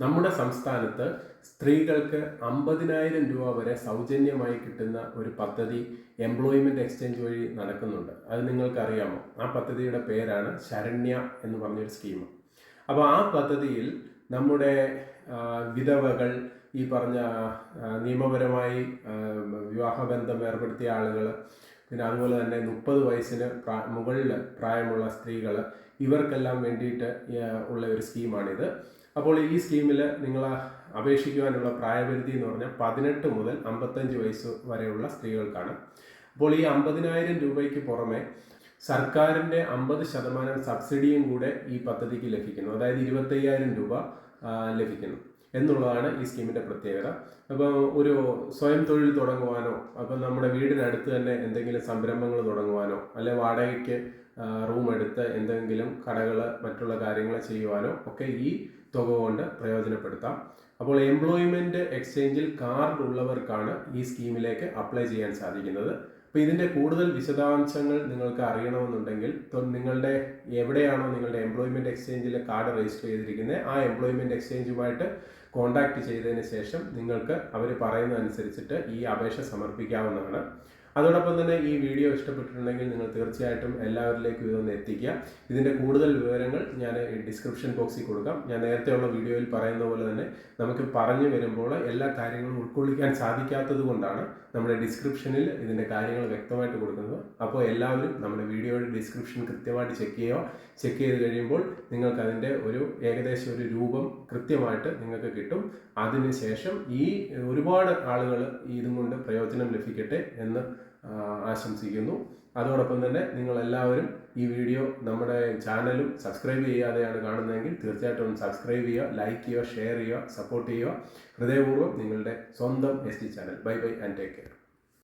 നമ്മുടെ സംസ്ഥാനത്ത് സ്ത്രീകൾക്ക് അമ്പതിനായിരം രൂപ വരെ സൗജന്യമായി കിട്ടുന്ന ഒരു പദ്ധതി എംപ്ലോയ്മെന്റ് എക്സ്ചേഞ്ച് വഴി നടക്കുന്നുണ്ട്. അത് നിങ്ങൾക്ക് അറിയാമോ ആ പദ്ധതിയുടെ പേരാണ് ശരണ്യ എന്ന് പറഞ്ഞൊരു സ്കീം അപ്പോൾ ആ പദ്ധതിയിൽ നമ്മുടെ വിധവകൾ ഈ പറഞ്ഞ നിയമപരമായി വിവാഹബന്ധം ഏർപ്പെടുത്തിയ ആളുകൾ പിന്നെ അതുപോലെ തന്നെ മുപ്പത് വയസ്സിന് മുകളിൽ പ്രായമുള്ള സ്ത്രീകൾ ഇവർക്കെല്ലാം വേണ്ടിയിട്ട് ഉള്ള ഒരു സ്കീമാണിത്. അപ്പോൾ ഈ സ്കീമിൽ നിങ്ങൾ അപേക്ഷിക്കുവാനുള്ള പ്രായപരിധി എന്ന് പറഞ്ഞാൽ പതിനെട്ട് മുതൽ അമ്പത്തഞ്ച് വയസ്സ് വരെയുള്ള സ്ത്രീകൾക്കാണ്. അപ്പോൾ ഈ അമ്പതിനായിരം രൂപയ്ക്ക് പുറമെ സർക്കാരിന്റെ അമ്പത് ശതമാനം സബ്സിഡിയും കൂടെ ഈ പദ്ധതിക്ക് ലഭിക്കുന്നു. അതായത് ഇരുപത്തയ്യായിരം രൂപ ലഭിക്കുന്നു എന്നുള്ളതാണ് ഈ സ്കീമിന്റെ പ്രത്യേകത. അപ്പം ഒരു സ്വയം തൊഴിൽ തുടങ്ങുവാനോ അപ്പം നമ്മുടെ വീടിനടുത്ത് തന്നെ എന്തെങ്കിലും സംരംഭങ്ങൾ തുടങ്ങുവാനോ അല്ലെ വാടകയ്ക്ക് റൂം എടുത്ത് എന്തെങ്കിലും കടകൾ മറ്റുള്ള കാര്യങ്ങൾ ചെയ്യുവാനോ ഒക്കെ ഈ തുക കൊണ്ട് പ്രയോജനപ്പെടുത്താം. അപ്പോൾ എംപ്ലോയ്മെന്റ് എക്സ്ചേഞ്ചിൽ കാർഡ് ഉള്ളവർക്കാണ് ഈ സ്കീമിലേക്ക് അപ്ലൈ ചെയ്യാൻ സാധിക്കുന്നത്. അപ്പോൾ ഇതിന്റെ കൂടുതൽ വിശദാംശങ്ങൾ നിങ്ങൾക്ക് അറിയണമെന്നുണ്ടെങ്കിൽ നിങ്ങളുടെ എവിടെയാണോ നിങ്ങളുടെ എംപ്ലോയ്മെന്റ് എക്സ്ചേഞ്ചിൽ കാർഡ് രജിസ്റ്റർ ചെയ്തിരിക്കുന്നത് ആ എംപ്ലോയ്മെന്റ് എക്സ്ചേഞ്ചുമായിട്ട് കോൺടാക്ട് ചെയ്തതിന് ശേഷം നിങ്ങൾക്ക് അവർ പറയുന്നതനുസരിച്ചിട്ട് ഈ അപേക്ഷ സമർപ്പിക്കാവുന്നതാണ്. അതോടൊപ്പം തന്നെ ഈ വീഡിയോ ഇഷ്ടപ്പെട്ടിട്ടുണ്ടെങ്കിൽ നിങ്ങൾ തീർച്ചയായിട്ടും എല്ലാവരിലേക്കും ഇതൊന്ന് എത്തിക്കുക. ഇതിന്റെ കൂടുതൽ വിവരങ്ങൾ ഞാൻ ഡിസ്ക്രിപ്ഷൻ ബോക്സിൽ കൊടുക്കാം. ഞാൻ നേരത്തെയുള്ള വീഡിയോയിൽ പറയുന്ന പോലെ തന്നെ നമുക്ക് പറഞ്ഞു വരുമ്പോൾ എല്ലാ കാര്യങ്ങളും ഉൾക്കൊള്ളിക്കാൻ സാധിക്കാത്തത് കൊണ്ടാണ് നമ്മുടെ ഡിസ്ക്രിപ്ഷനിൽ ഇതിന്റെ കാര്യങ്ങൾ വ്യക്തമായിട്ട് കൊടുക്കുന്നത്. അപ്പോൾ എല്ലാവരും നമ്മുടെ വീഡിയോയുടെ ഡിസ്ക്രിപ്ഷൻ കൃത്യമായിട്ട് ചെക്ക് ചെയ്യുക. ചെക്ക് ചെയ്ത് കഴിയുമ്പോൾ നിങ്ങൾക്ക് അതിന്റെ ഒരു ഏകദേശം ഒരു രൂപം കൃത്യമായിട്ട് നിങ്ങൾക്ക് കിട്ടും. അതിനുശേഷം ഈ ഒരുപാട് ആളുകൾ ഇതും കൊണ്ട് പ്രയോജനം ലഭിക്കട്ടെ എന്ന് ആശംസിക്കുന്നു. അതോടൊപ്പം തന്നെ നിങ്ങൾ എല്ലാവരും ഈ വീഡിയോ നമ്മുടെ ചാനലും സബ്സ്ക്രൈബ് ചെയ്യാതെയാണ് കാണുന്നതെങ്കിൽ തീർച്ചയായിട്ടും ഒന്ന് സബ്സ്ക്രൈബ് ചെയ്യുക ലൈക്ക് ചെയ്യുക ഷെയർ ചെയ്യുക സപ്പോർട്ട് ചെയ്യുക. ഹൃദയപൂർവം നിങ്ങളുടെ സ്വന്തം S channel. Bye bye and take care.